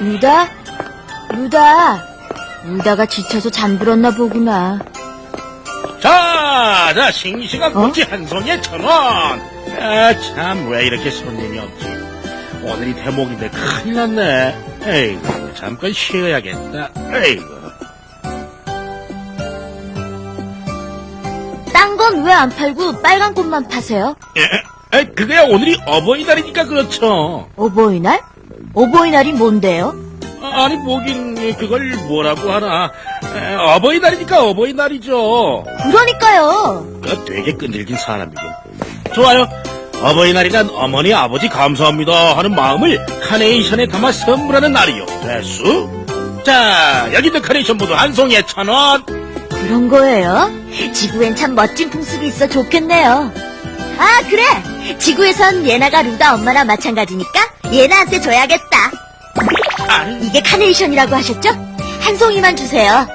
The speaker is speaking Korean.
루다? 루다? 루다가 지쳐서 잠들었나 보구나. 자, 자, 싱싱한 어? 꼬치 한 송이에 천 원. 아, 참, 왜 이렇게 손님이 없지? 오늘이 대목인데 큰일 났네. 에이구, 잠깐 쉬어야겠다. 에이구. 딴 건 왜 안 팔고 빨간 꽃만 파세요? 에, 에, 그거야 오늘이 어버이날이니까 그렇죠. 어버이날? 어버이날이 뭔데요? 아, 아니, 뭐긴, 그걸 뭐라고 하나. 에, 어버이날이니까 어버이날이죠. 그러니까요. 그 되게 끈질긴 사람이군. 좋아요. 어버이날이란 어머니, 아버지 감사합니다 하는 마음을 카네이션에 담아 선물하는 날이요. 됐수? 자, 여기도 카네이션 모두 한 송이에 천 원. 그런 거예요? 지구엔 참 멋진 풍습이 있어 좋겠네요. 아, 그래! 지구에선 예나가 루다 엄마랑 마찬가지니까 예나한테 줘야겠다. 이게 카네이션이라고 하셨죠? 한 송이만 주세요.